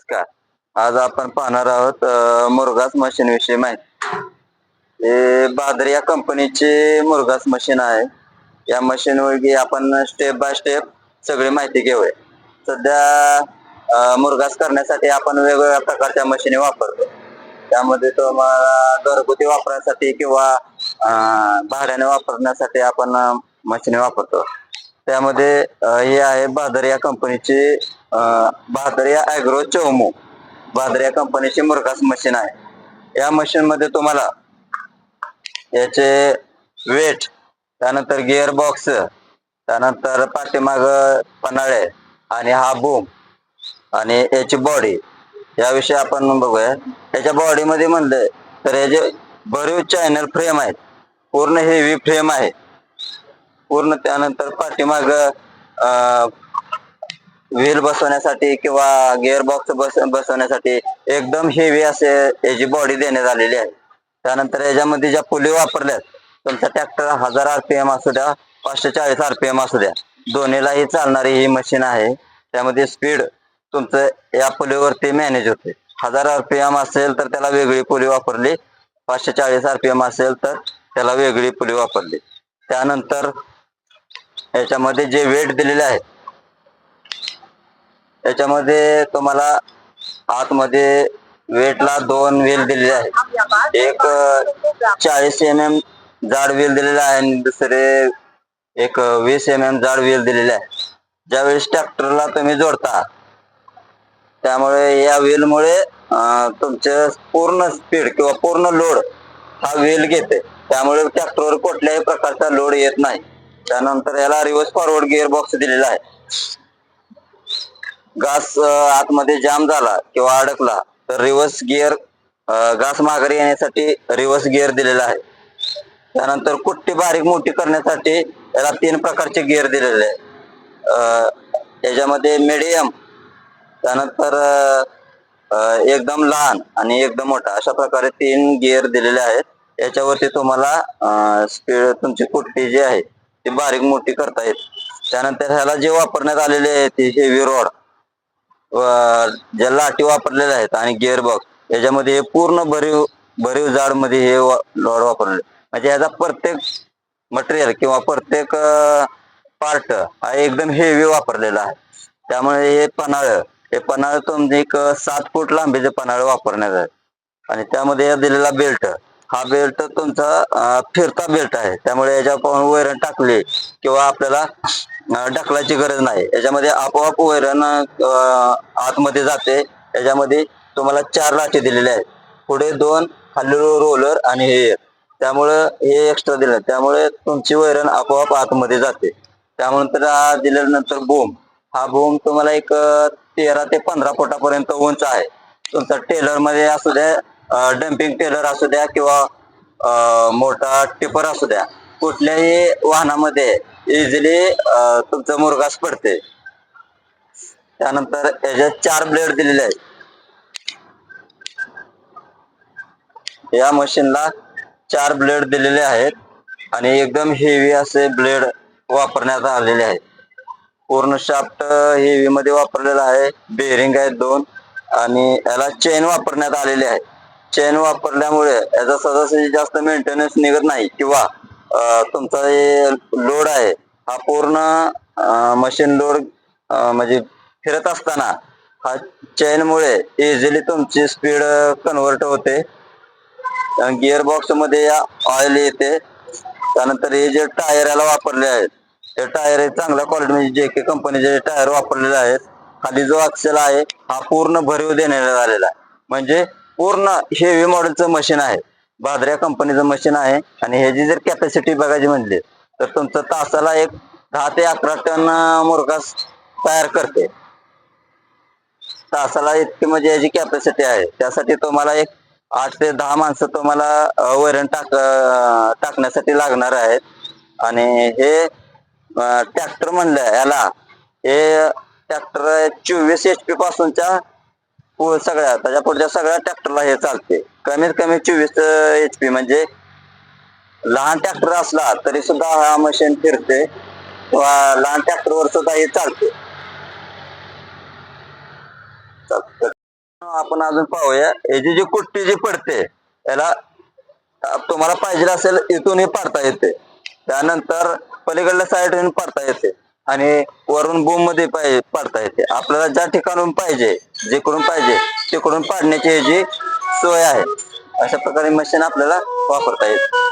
नमस्कार आज आपण पाहणार आहोत मुरगास मशीन विषयी माहिती. हे बादर या कंपनीचे मुरगास मशीन आहे. या मशीन वरती आपण स्टेप बाय स्टेप सगळी माहिती घेऊया. सध्या मुरगास करण्यासाठी आपण वेगवेगळ्या प्रकारच्या मशीनी वापरतो. त्यामध्ये तुम्हाला घरगुती वापरण्यासाठी किंवा भाड्याने वापरण्यासाठी आपण मशीनी वापरतो. त्यामध्ये हे आहे बहादर या कंपनीची अ, बहादर या ॲग्रो चौमो बहादर या कंपनीची मुरघास मशीन आहे. या मशीन मध्ये तुम्हाला याचे वेट त्यानंतर गिअर बॉक्स त्यानंतर पाठीमाग पन्हाळे आणि हा बूम आणि याची बॉडी. याविषयी आपण बघूया. याच्या बॉडी मध्ये म्हणलं तर याचे भरीव चॅनल फ्रेम आहेत पूर्ण हेवी फ्रेम आहे. पूर्ण त्यानंतर पाठीमाग व्हील बसवण्यासाठी किंवा गिअर बॉक्स बस बसवण्यासाठी एकदम हेवी असे याची बॉडी देण्यात आलेली आहे. त्यानंतर याच्यामध्ये ज्या पुली वापरल्यात तुमचा ट्रॅक्टर हजार आरपीएम असू द्या पाचशे चाळीस आरपीएम असू द्या दोन्हीलाही चालणारी ही मशीन आहे. त्यामध्ये स्पीड तुमचं या पुलीवरती मॅनेज होते. हजार आरपीएम असेल तर त्याला वेगळी पुली वापरली पाचशे चाळीस आरपीएम असेल तर त्याला वेगळी पुली वापरली. त्यानंतर याच्यामध्ये जे वेट दिलेले आहे याच्यामध्ये तुम्हाला आतमध्ये वेटला दोन व्हील दिलेले आहेत. एक चाळीस एम एम जाड व्हील दिलेला आहे आणि दुसरे एक वीस एम एम जाड व्हील दिलेले आहे ज्यावेळेस ट्रॅक्टरला तुम्ही जोडता त्यामुळे या व्हीलमुळे मुळे तुमचं पूर्ण स्पीड किंवा पूर्ण लोड हा व्हील घेते. त्यामुळे ट्रॅक्टरवर कुठल्याही प्रकारचा लोड येत नाही. त्यानंतर याला रिव्हर्स फॉरवर्ड गिअर बॉक्स दिलेला आहे. घास आतमध्ये जाम झाला किंवा अडकला तर रिव्हर्स गिअर घास माघारी येण्यासाठी रिव्हर्स गिअर दिलेला आहे. त्यानंतर कुट्टी बारीक मोठी करण्यासाठी याला तीन प्रकारचे गिअर दिलेले आहे. याच्यामध्ये मिडियम त्यानंतर एकदम लहान आणि एकदम मोठा अशा प्रकारे तीन गिअर दिलेले आहेत. याच्यावरती तुम्हाला स्पीड तुमची कुट्टी जी आहे ती बारीक मोठी करता येत त्यानंतर ह्याला जे वापरण्यात आलेले आहे ते हेवी रॉड ज्या लाठी वापरलेल्या आहेत आणि गिअरबॉक्स याच्यामध्ये हे पूर्ण भरीव भरीव जाडमध्ये हे रॉड वापरले म्हणजे याचा प्रत्येक मटेरियल किंवा प्रत्येक पार्ट हा एकदम हेवी वापरलेला आहे. त्यामुळे हे पन्हाळ हे पन्हाळ तुमचे एक सात फूट लांबीचे पन्हाळ वापरण्यात आहे. आणि त्यामध्ये दिलेला बेल्ट हा बेल्ट तुमचा फिरता बेल्ट आहे. त्यामुळे याच्यावर वैरण टाकले किंवा आपल्याला ढकलायची गरज नाही. याच्यामध्ये आपोआप वैरण आतमध्ये जाते. याच्यामध्ये तुम्हाला चार लाटे दिलेले आहेत. पुढे दोन खाली रोलर आणि हे. त्यामुळं हे एक्स्ट्रा दिलं. त्यामुळे तुमची वैरण आपोआप आतमध्ये जाते. त्यानंतर हा दिल्यानंतर बोम हा बोम तुम्हाला एक तेरा ते पंधरा फुटापर्यंत उंच आहे. तुमचा टेलरमध्ये असू द्या डम्पिंग टेलर असू द्या किंवा मोठा टिपर असू द्या कुठल्याही वाहनामध्ये इझिली तुमचं मुरगास पडते त्यानंतर याच्यात चार ब्लेड दिलेले आहेत. या मशीनला चार ब्लेड दिलेले आहेत आणि एकदम हेवी असे ब्लेड वापरण्यात आलेले आहेत. पूर्ण शाफ्ट हेवी मध्ये वापरलेला आहे. बेरिंग आहेत दोन आणि याला चेन वापरण्यात आलेली आहे चेन वापरल्यामुळे याचा सहजासहजी जास्त मेंटेनन्स निघत नाही किंवा तुमचा जे लोड आहे हा पूर्ण मशीन लोड म्हणजे फिरत असताना हा चेनमुळे इझिली तुमची स्पीड कन्वर्ट होते. गिअर बॉक्समध्ये या ऑइल येते. त्यानंतर हे जे टायर याला वापरले आहेत ते टायर चांगल्या क्वालिटी म्हणजे जे के कंपनीचे टायर वापरलेले आहेत. खाली जो अक्षल आहे हा पूर्ण भरीव देण्यात आलेला आहे. म्हणजे पूर्ण हेवी मॉडेलचं मशीन आहे. भादऱ्या कंपनीचं मशीन आहे. आणि ह्याची जर कॅपॅसिटी बघायची म्हणली तर तुमचं तासाला एक दहा ते अकरा टन मुरघास तयार करते. तासाला इतकी म्हणजे याची कॅपॅसिटी आहे. त्यासाठी तुम्हाला एक आठ ते दहा माणसं तुम्हाला वरण वैरण टाक टाकण्यासाठी लागणार आहेत. आणि हे ट्रॅक्टर म्हणलं याला हे ट्रॅक्टर चोवीस एच पी पासूनच्या सगळ्या त्याच्या पुढच्या सगळ्या ट्रॅक्टरला हे चालते. कमीत कमी चोवीस एच पी म्हणजे लहान ट्रॅक्टर असला तरी सुद्धा हा मशीन फिरते. किंवा लहान ट्रॅक्टरवर सुद्धा हे चालते. आपण अजून पाहूया. याची जी कुट्टी जी पडते याला तुम्हाला पाहिजे असेल इथूनही पाडता येते. त्यानंतर पलीकडल्या साईडून पाडता येते. आणि वरून बोममध्ये पाहिजे पाडता येते. आपल्याला ज्या ठिकाणून पाहिजे जेकडून पाहिजे तिकडून पाडण्याची ह्याची सोय आहे. अशा प्रकारे मशीन आपल्याला वापरता येते.